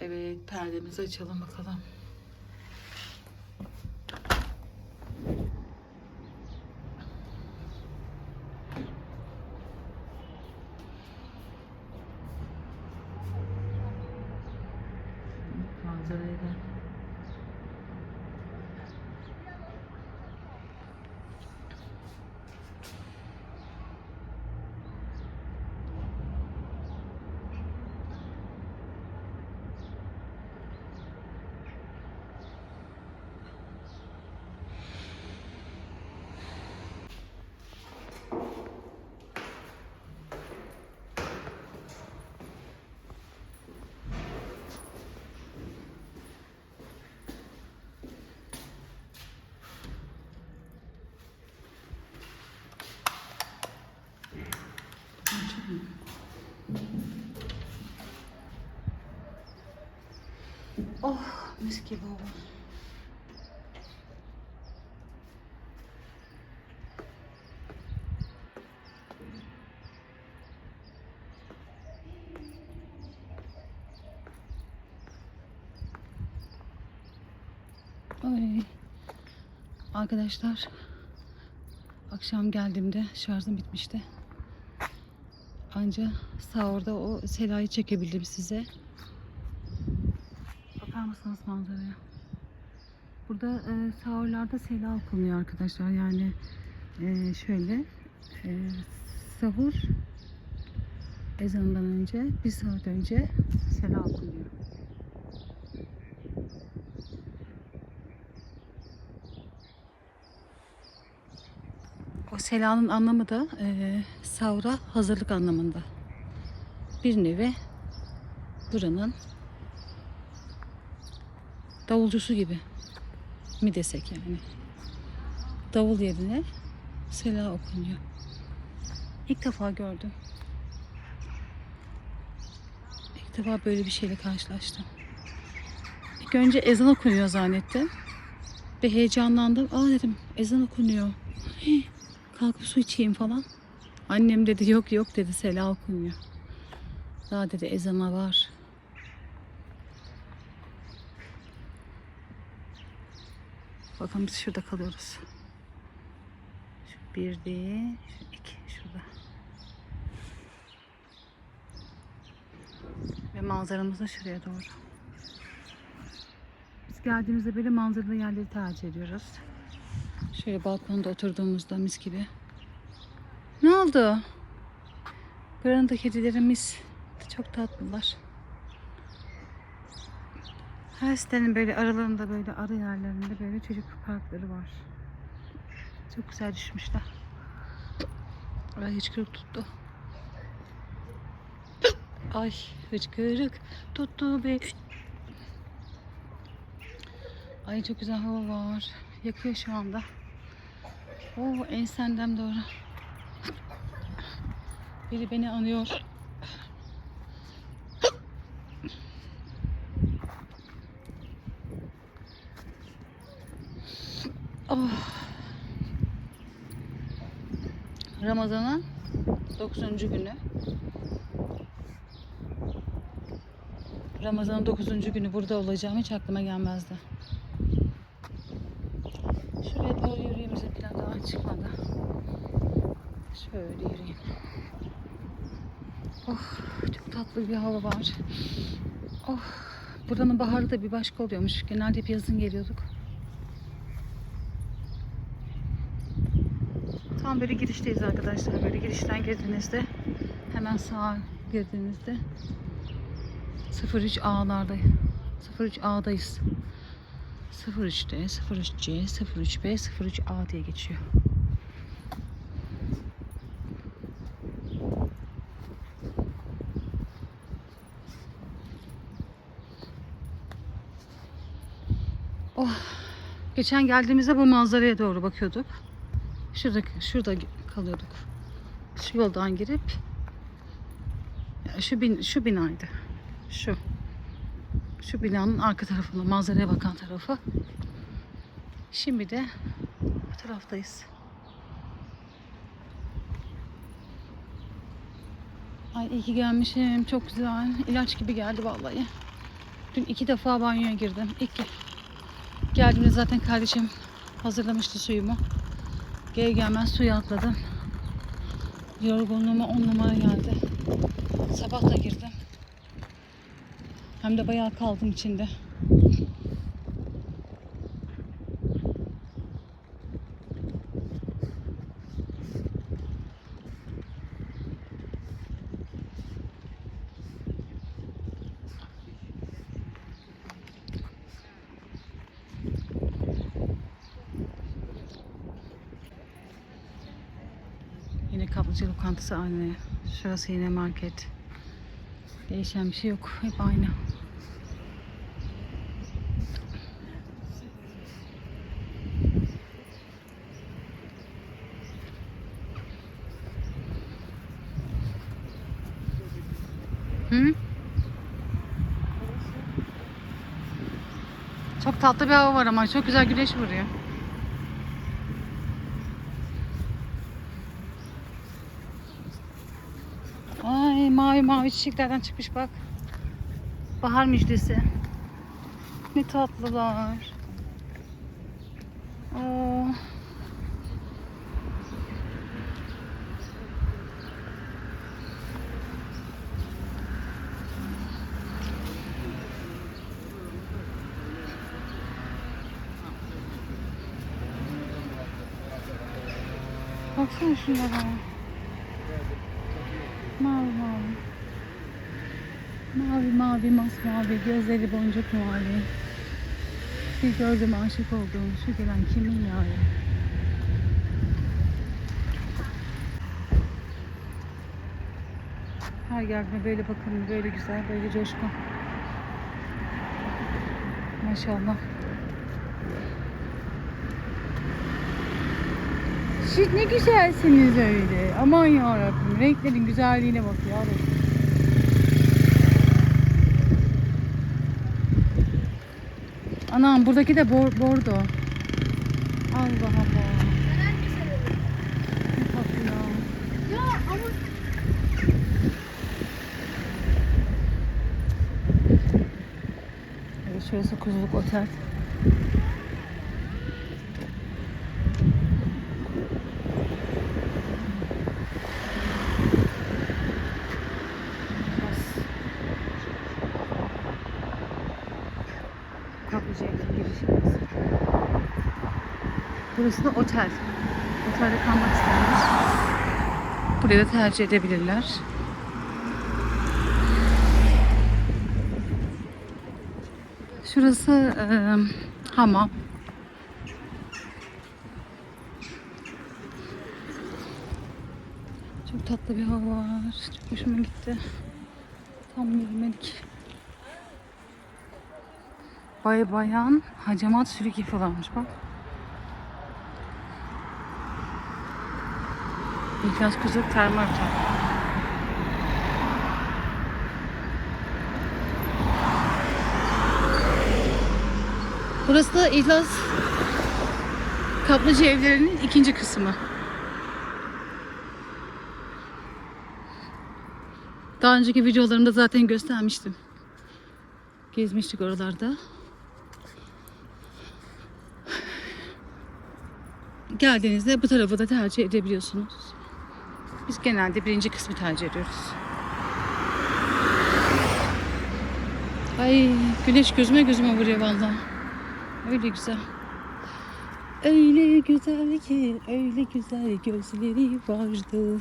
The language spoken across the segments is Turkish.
Evet perdemizi açalım bakalım. Manzarayı da Oh mis gibi oldu. Ay. Arkadaşlar akşam geldiğimde şarjım bitmişti. Anca sahurda o selayı çekebildim size. Bakar mısınız manzaraya? Burada e, sahurlarda sela okunuyor arkadaşlar. Yani e, şöyle e, sahur ezanından önce bir saat önce sela okunuyor. O selanın anlamı da e, sahura hazırlık anlamında. Bir nevi buranın davulcusu gibi mi desek yani. Davul yerine sela okunuyor. İlk defa gördüm. İlk defa böyle bir şeyle karşılaştım. İlk önce ezan okunuyor zannettim. Ve heyecanlandım. Aa dedim ezan okunuyor. Kalkıp su içeyim falan. Annem dedi yok yok dedi sela okunuyor. Daha dedi ezana var. Bakın biz şurada kalıyoruz. Şu bir değil, şu iki şurada. Ve manzaramız da şuraya doğru. Biz geldiğimizde böyle manzaralı yerleri tercih ediyoruz. Şöyle balkonda oturduğumuzda mis gibi. Ne oldu? Buranın da kedilerimiz çok tatlılar. Her sitenin böyle aralarında böyle ara yerlerinde böyle çocuk parkları var. Çok güzel düşmüşler. Ay hıçkırık tuttu. Ay hıçkırık tuttu be. Ay çok güzel hava var. Yakıyor şu anda. Oo ensendem doğru. Biri beni anıyor. Oh. Ramazan'ın 9. günü. Ramazan'ın 9. günü burada olacağım hiç aklıma gelmezdi. Şuraya doğru yürüyeyim bize plan daha çıkmadı. Şöyle yürüyeyim. Oh, çok tatlı bir hava var. Oh, buranın baharı da bir başka oluyormuş. Genelde hep yazın geliyorduk. Tam böyle girişteyiz arkadaşlar. Böyle girişten girdiğinizde hemen sağa girdiğinizde 03 A'larda 03 A'dayız. 03'te 03C 03B 03A diye geçiyor. Oh. Geçen geldiğimizde bu manzaraya doğru bakıyorduk. Şurada, şurada kalıyorduk. Şu yoldan girip şu bin, şu binaydı. Şu. Şu binanın arka tarafında manzaraya bakan tarafı. Şimdi de bu taraftayız. Ay iyi ki gelmişim. Çok güzel. İlaç gibi geldi vallahi. Dün iki defa banyoya girdim. İlk geldiğimde zaten kardeşim hazırlamıştı suyumu. Geri gelmez suya atladım. Yorgunluğuma on numara geldi. Sabah da girdim. Hem de bayağı kaldım içinde. Kaplıca lokantası aynı. Şurası yine market. Değişen bir şey yok. Hep aynı. Hı? Çok tatlı bir hava var ama çok güzel güneş vuruyor. Ay mavi mavi çiçeklerden çıkmış bak. Bahar müjdesi. Ne tatlılar. Oo. Baksana şunlara. Mavi mavi. Mavi mavi masmavi gözleri boncuk mavi. Bir gördüm aşık oldum. Şu gelen kimin yari? Her geldiğinde böyle bakın, böyle güzel, böyle coşkun. Maşallah. Siz ne güzelsiniz öyle. Aman yarabbim. Renklerin güzelliğine bak yarabbim. Anam buradaki de bor bordo. Allah Allah. Şurası Kuzuluk Otel. Biraz Kaplıca'ya girişi burası. Da otel. Otelde kalmak isteyenler burayı da tercih edebilirler. Şurası eee, hamam. Çok tatlı bir hava var. Çok hoşuma gitti. Tam yürümelik. Bay bayan hacamat sürük ipi varmış bak. İhlas Kuzuk Termal Otel. Burası da İhlas Kaplıca evlerinin ikinci kısmı. Daha önceki videolarımda zaten göstermiştim. Gezmiştik oralarda. Geldiğinizde bu tarafı da tercih edebiliyorsunuz. Biz genelde birinci kısmı tercih ediyoruz. Ay güneş gözüme gözüme vuruyor vallahi. Öyle güzel. Öyle güzel ki, öyle güzel gözleri vardı.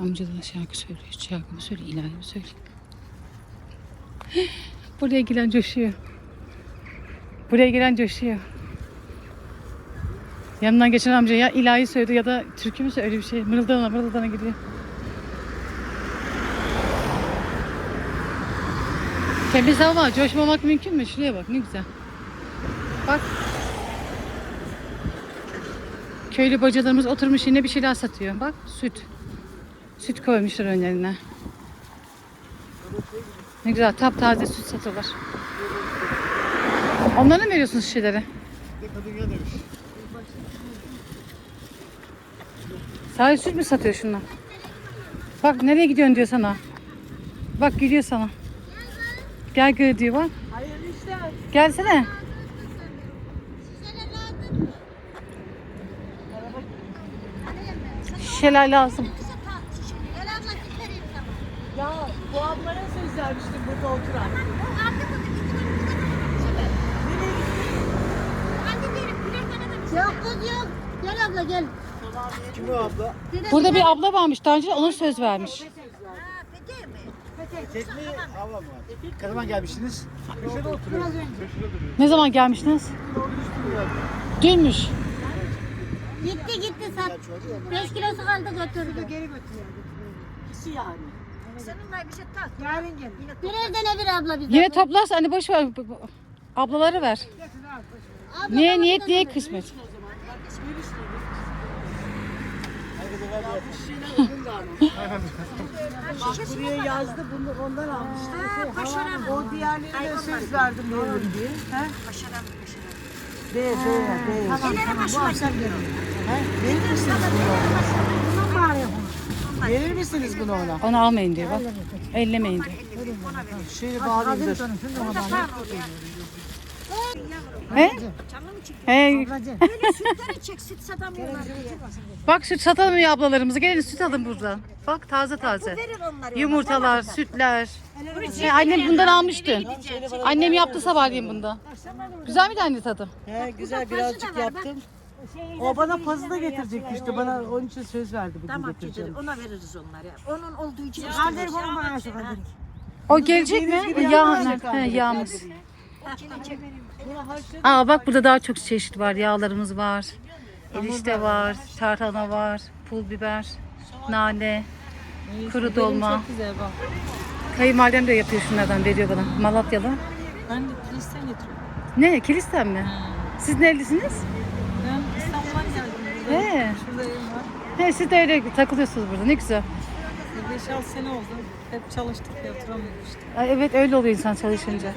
Amca da şarkı söylüyor. Şarkı mı söylüyor, ilahi mi söylüyor? Buraya gelen coşuyor. Buraya gelen coşuyor. Yanından geçen amca ya ilahi söyledi ya da türkü mü söyledi bir şey. Mırıldana mırıldana gidiyor. Temiz hava, coşmamak mümkün mü? Şuraya bak ne güzel. Bak. Köylü bacalarımız oturmuş yine bir şeyler satıyor. Bak süt. Süt koymuşlar önlerine. Ne güzel taptaze süt satılır. Onlara mı veriyorsunuz şişeleri? Bir de kadın gel demiş. Süt mü satıyor şunlar? Bak nereye gidiyorsun diyor sana. Bak gülüyor sana. Gel gör diyor bak. Hayırlı işler. Gelsene. Şişeler lazım. Ya bu ablaya söz vermiştim burada oturan. Yok kız yok. Gel abla gel. Kim o abla? Burada bir abla varmış daha önce ona söz vermiş. Tek mi? Abla mı? Ne zaman gelmiştiniz? Köşede oturuyoruz. Ne zaman gelmiştiniz? Dünmüş. Gitti gitti sat. 5 kilosu kaldı götürdü. Geri İkisi yani. Yarın gel. Birer tane bir abla bize. Yine toplarsa hani boş ver. Ablaları ver. Abla Niye niyet da niye kısmet? Bak buraya yazdı bunu ondan almıştı. O diğerlerine söz verdim veririm diye. He? Başaram, başaram. Be, be, be. Bu akşam geliyor. He? Verir misiniz bunu? Verir misiniz bunu ona? Onu almayın diyor bak. Ellemeyin diyor. Şöyle bağlayayım dur. He? He. Sütleri çek süt satamıyorlar diye. Bak süt satalım ya ablalarımızı. Gelin süt alın buradan. Bak taze taze. Yumurtalar, sütler. He, annem bundan almıştı. Annem yaptı sabahleyin bundan. Güzel miydi anne tadı? He, güzel birazcık yaptım. O bana pazı da getirecekti işte. Bana onun için söz verdi bugün Tamam getireceğim. getir, ona veririz onları. Onun olduğu için Kaldır bunu bana şu kadar. O gelecek mi? Gibi Yağ, he, yağımız. Aa bak burada daha çok çeşit var. Yağlarımız var. Erişte var, tarhana var, pul biber, nane, kuru dolma. Çok güzel bak. Kayınvalidem de yapıyor şunlardan veriyor bana. Malatyalı. Ben de kilisten getiriyorum. Ne? Kilisten mi? Siz nerelisiniz? Ben İstanbul'dan geldim. He. Şurada evim var. He siz de öyle takılıyorsunuz burada. Ne güzel. 5-6 sene oldu. Hep çalıştık ya işte. Ay, evet öyle oluyor insan çalışınca.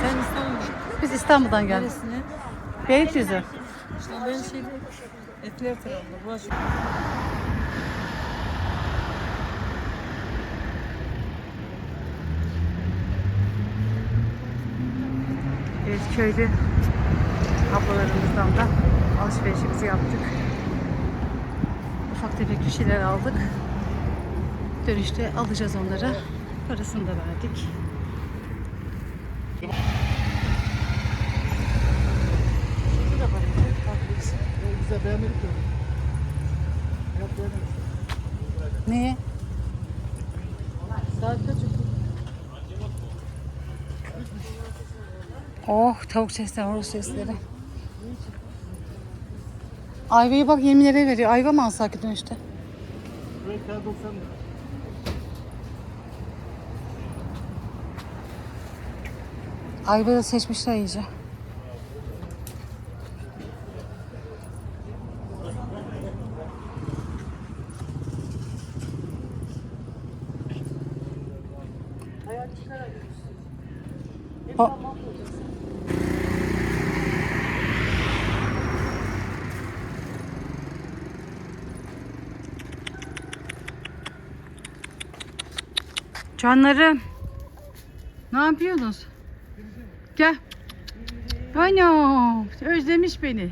Sen İstanbul'da Biz İstanbul'dan geldik. neresine? Beylikdüzü. İşte ben şeyde etler tarafında. Boğaç. Evet köylü ablalarımızdan da alışverişimizi yaptık. Ufak tefek bir şeyler aldık. Dönüşte alacağız onlara. Parasını da verdik. Şurada da. O güzel beğenmedik de. Yok? Oh tavuk sesleri, horoz sesleri. Ayvayı bak yeminlere veriyor. Ayva mı alsak dönüşte? Buraya kadar 90 lira. Ayva da seçmişler iyice. Canlarım. Ne yapıyorsunuz? Gel. Ana, özlemiş beni.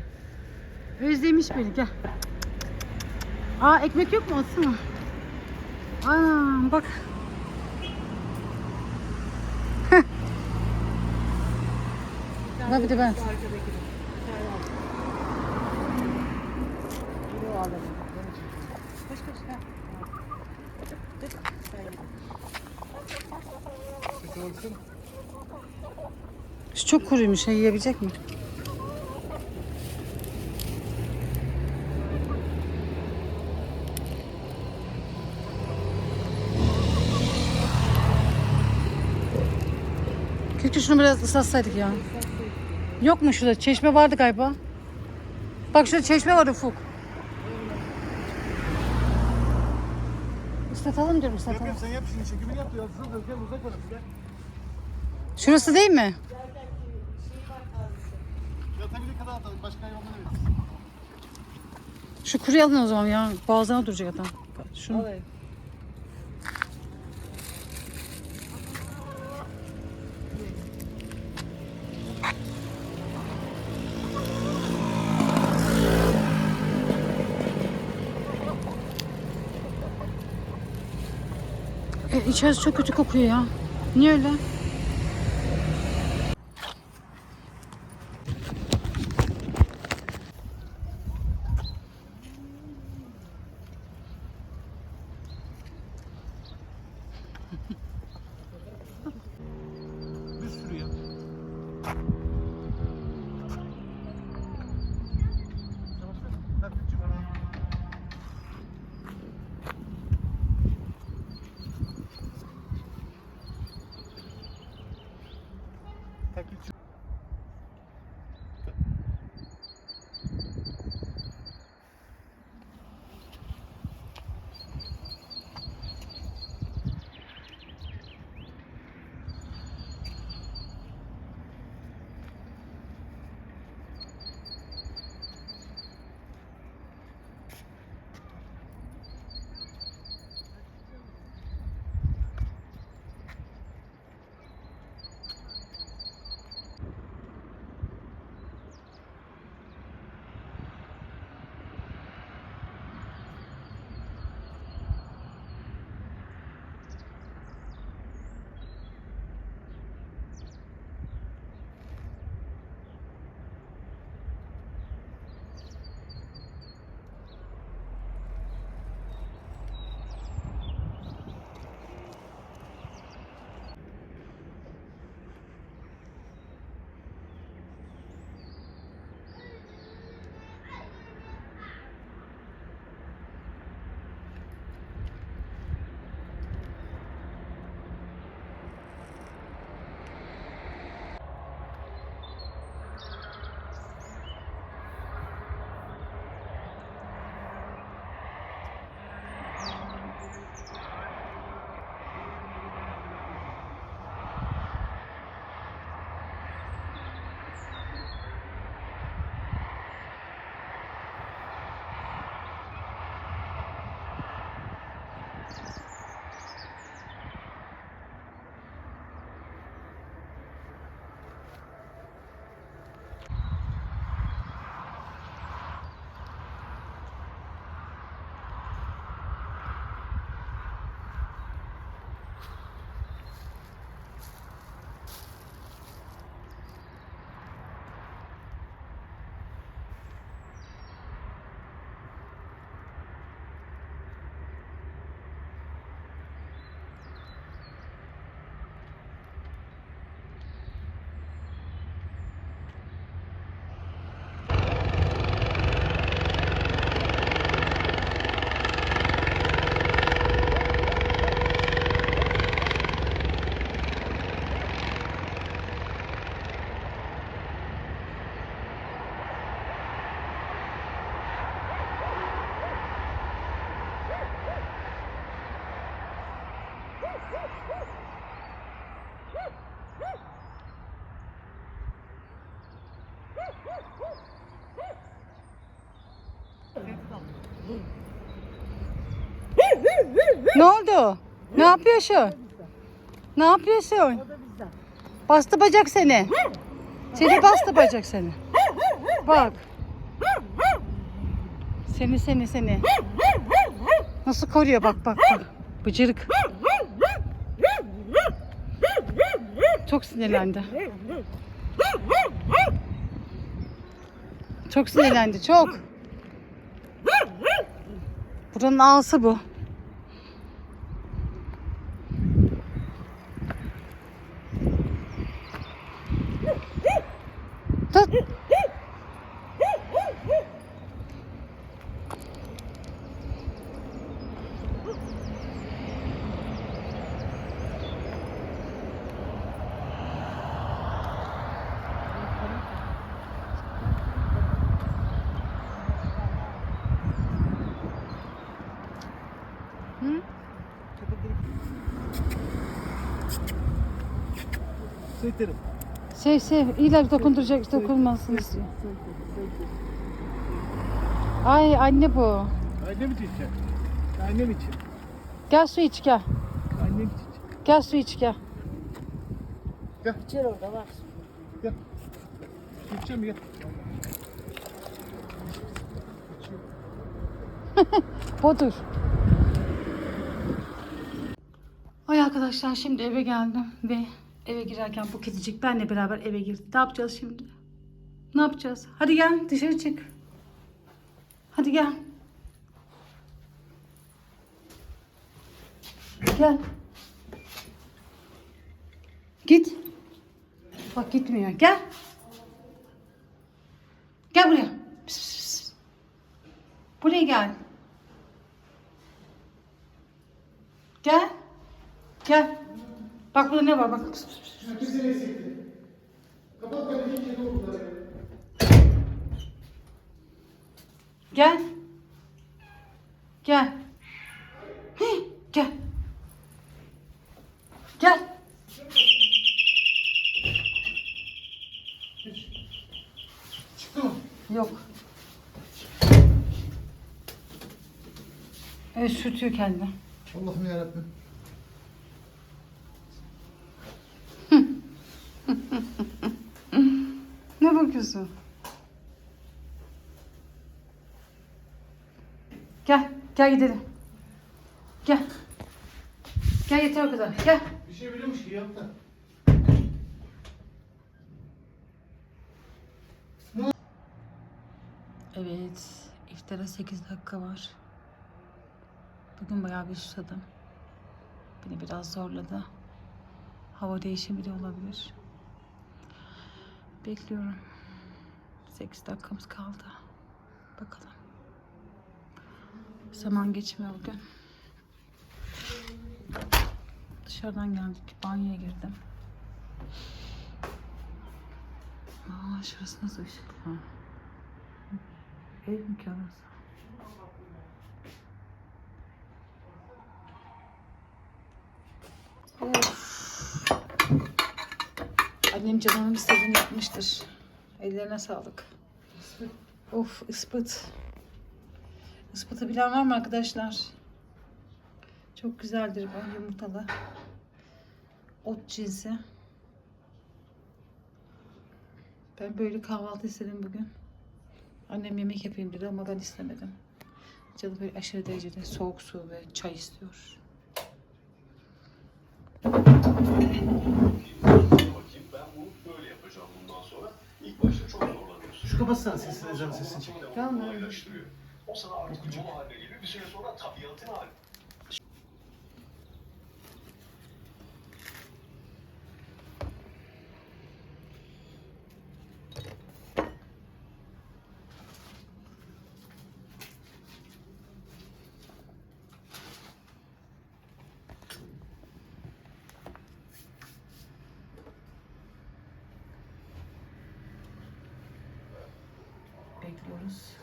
Özlemiş beni, gel. Aa ekmek yok mu? Atsana. Ana bak. bak bir de ben. Şu çok kuruymuş, ya, yiyebilecek mi? Keşke şunu biraz ıslatsaydık ya. Yok mu şurada? Çeşme vardı galiba. Bak şurada çeşme var Ufuk. Islatalım diyorum Yap ıslatalım. yap sen yap şimdi çekimini yap. Uzak. Şurası değil mi? Yatabilecek kadar atalım. Başka hayvanlara veririz. Şu kuruyu alın o zaman ya. Boğazına duracak adam. Şunu. Alayım. E, içerisi çok kötü kokuyor ya. Niye öyle? Oldu? Ne yapıyorsun? Ne yapıyorsun? Bastı bacak seni. Seni bastı bacak seni. Bak. Seni seni seni. Nasıl koruyor bak bak bak. Bıcırık. Çok sinirlendi. Çok sinirlendi çok. Buranın ağası bu. Söylerim. Sev sev. İyiler dokunduracak dokunmasın istiyor. Ay anne bu. Annem için içecek. Annem için. Gel su iç gel. Annem için. Gel su iç gel. İçer orada var. Gel. Su içecek mi? Gel. Budur. Ay arkadaşlar şimdi eve geldim ve eve girerken bu kedicik benle beraber eve girdi. Ne yapacağız şimdi? Ne yapacağız? Hadi gel dışarı çık. Hadi gel. Gel. Git. Bak gitmiyor. Gel. Gel buraya. Buraya gel. Gel. Gel. Bak burada ne var bak. Herkese eksikti. Kapat kalemi kedi oldular. Gel. Gel. Hih, gel. Gel. Çıktı mı? Yok. Evet sürtüyor kendini. Allah'ım yarabbim. Bakıyorsun? Gel, gel gidelim. Gel. Gel yeter o kadar. Gel. Bir şey biliyormuş ki yaptı. Evet, iftara 8 dakika var. Bugün bayağı bir susadım. Beni biraz zorladı. Hava değişimi de olabilir. Bekliyorum. 8 dakikamız kaldı. Bakalım. Zaman geçmiyor bugün. Dışarıdan geldik. Banyoya girdim. Aa, şurası nasıl ışık? Ha. Ev mi ki orası? Of. Annem canımın istediğini yapmıştır. Ellerine sağlık. Of ıspıt. Ispıtı bilen var mı arkadaşlar? Çok güzeldir bu yumurtalı. Ot cinsi. Ben böyle kahvaltı istedim bugün. Annem yemek yapayım dedi ama ben istemedim. Canım böyle aşırı derecede soğuk su ve çay istiyor. Yapacağım bundan sonra. İlk başta çok zorlanıyorsun. Şu kapatsana sesini ezan sesini çek. Tamam. O sana artık yol haline geliyor. Bir süre sonra tabiatın hali. Bekliyoruz.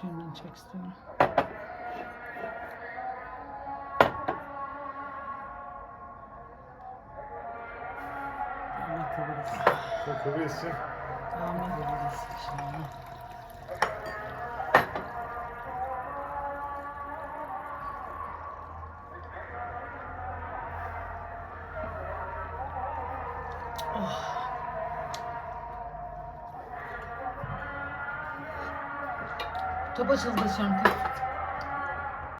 Tamam. Çek istiyorum. Allah kabul etsin. Kabul etsin. Amin. İnşallah. Oh. Top açıldı şarkı.